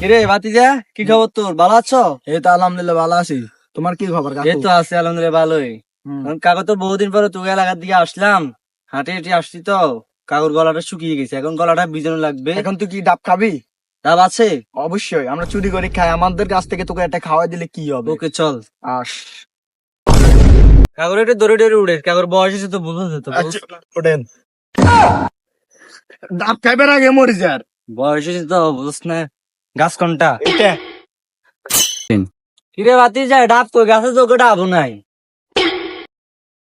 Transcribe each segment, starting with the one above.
কিরে ভাতিজা কি খবর তোর? ভালো আছো? এই তো আলহামদুলিল্লাহ ভালো আছি। তোমার কি খবর এই তো আছি আলহামদুলিল্লাহ ভালোই। কাকু তো বহুদিন পরে তোকে এলাকার দিকে আসলাম। হাঁটে হেঁটে আসছি তো। কাকুর গলাটা শুকিয়ে গেছে এখন গলাটা লাগবে। এখন তুই কি ডাব খাবি? ডাব আছে? অবশ্যই আমরা চুরি করে খাই। আমাদের কাছ থেকে তোকে একটা খাওয়াই দিলে কি হবে? ওকে চল। আস। কাকুর একটু দৌড়ে দৌড়ে উড়ে কাকুর বয়স হয়েছে তো বুঝতে তো আচ্ছা, ওঠেন ডাব খাইবার আগে মরে যার। বয়স হয়েছে তো বুঝছ না। গাছ কোনটা? কিরে বাতি যায় ডাব কই গাছে তো ডাবও নাই।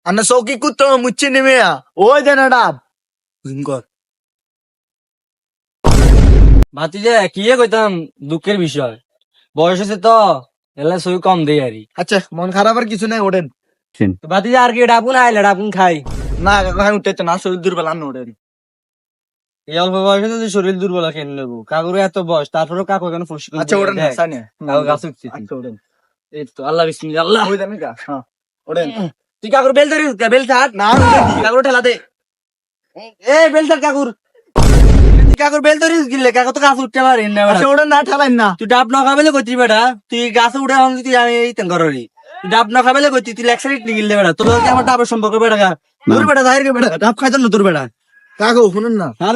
আমরা চৌকি কুত্তো মুচ্ছে নেমে। ওই যে না ডাব। কর। ভাতি যে কি কইতাম দুঃখের বিষয়? বয়স হয়েছে তো এলে সই কম দেই আরি আচ্ছা মন খারাপ আর কিছু নাই ওঠেন। ভাতি যে আর কি ডাবুন আইলে ডাবুন খাই। না কাকা আমি না শরীর দুর্বল আন্ন ওঠেন। এই অল্প বয়সে যদি শরীর দুর্বল কেন নেব কাকুর এত বয়স তারপরেও কাকু কেন আচ্ছা না কাকু গাছ উঠছে আচ্ছা এই তো আল্লাহ বিসমিল্লাহ আল্লাহ। ওই জানি কা হ্যাঁ তুই কাকুর বেল ধরিস বেল ছাড় না কাকুর ঠেলা দে। এ বেল ছাড় কাকুর। তুই কাকুর বেল ধরিস গিলে। কাকু তো গাছ উঠতে পারি না। আচ্ছা ওঠেন না ঠেলাইন না। তুই ডাব না খাবেলে কইতি বেটা। তুই গাছে উঠে এখন তুই আমি এই তেন ডাব না খাবেলে কইতি তুই লেক্সারিট নিগিলে বেটা। তোর আমার ডাবের সম্পর্ক বেটা গা? তোর বেটা জাহির বেটা। ডাব খাইতাম না তোর বেটা। কাকু শুনেন না। আর